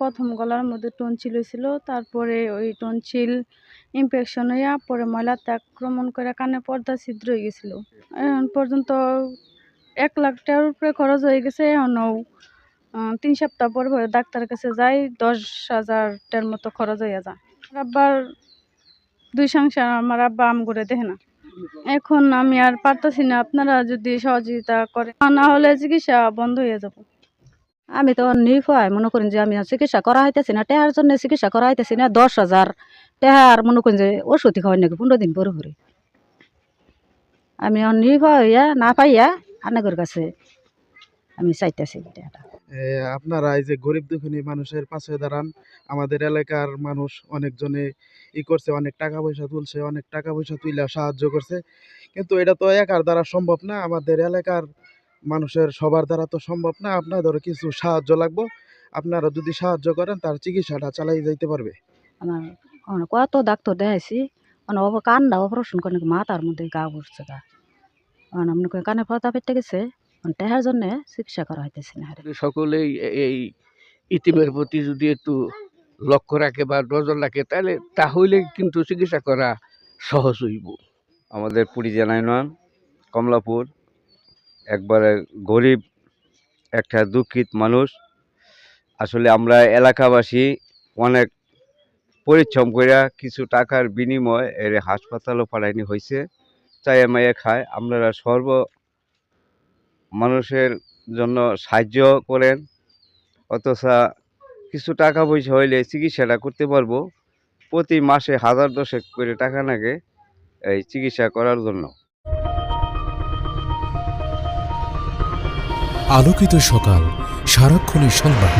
প্রথম গলার মধ্যে টনসিল হয়েছিল তারপরে ওই টনসিল ইনফেকশন হইয়া পরে ময়লাতে আক্রমণ করে কানে পর্দা ছিদ্র হয়ে গেছিল। এখন পর্যন্ত এক লাখ টাকার উপরে খরচ হয়ে গেছে। এখনও তিন সপ্তাহ পর পরে ডাক্তারের কাছে যাই, দশ হাজারটার মতো খরচ হইয়া যায়। আব্বার দুই সংসার, আমার আব্বা আম করে দেখে না। এখন আমি আর পারতেছি না। আপনারা যদি সহযোগিতা করেন তা না হলে চিকিৎসা বন্ধ হয়ে যাব। আমি তো নির্ভয় মনে করেন যে আমি চিকিৎসা করা হইতেছি না, টেহার জন্য চিকিৎসা করা হইতেছি না, দশ হাজার। টেহার, মনে করেন যে ওষুধ খাওয়াই নাকি পনেরো দিন পরে পরে। আমি নির্ভয় হইয়া না পাইয়া আনাগর কাছে আমি চাইতেছি আপনারা এই যে গরিব দুঃখী মানুষের পাশে দাঁড়ান, আমাদের এলাকার মানুষ অনেকজনে ই করছে, অনেক টাকা পয়সা তুলছে, অনেক টাকা পয়সা তুলে সাহায্য করছে। কিন্তু এটা তো একার দ্বারা সম্ভব না, আমাদের এলাকার মানুষের সবার দ্বারা তো সম্ভব না। আপনাদের কিছু সাহায্য লাগবে। আপনারা যদি সাহায্য করেন তার চিকিৎসাটা চালাই যাইতে পারবে। আমার কত ডাক্তার দেখাইছি। অনেক অপ কান্দা অপারেশন করে মাথার মধ্যে গা বসছে গা। মনে করেন কানে পর্দা পেটে গেছে। টেহার জন্য চিকিৎসা করা হইতেছে না আরে। সকলেই এই ইতিমের প্রতি যদি একটু লক্ষ্য রাখে বা নজর রাখে তাহলে তাহলে কিন্তু চিকিৎসা করা সহজ হইব। আমাদের পুরী জেলায় নয় কমলাপুর। একবারে গরিব, একটা দুঃখিত মানুষ। আসলে আমরা এলাকাবাসী অনেক পরিশ্রম করে কিছু টাকার বিনিময় এর হাসপাতালও পাঠাইনি হয়েছে চাই মাইয়ে খায়। আপনারা সর্ব মানুষের জন্য সাহায্য করেন। অথচ কিছু টাকা পয়সা হইলে চিকিৎসাটা করতে পারব। প্রতি মাসে হাজার দশেক করে টাকা লাগে এই চিকিৎসা করার জন্য। আলোকিত সকাল সারাক্ষণের সংবাদ।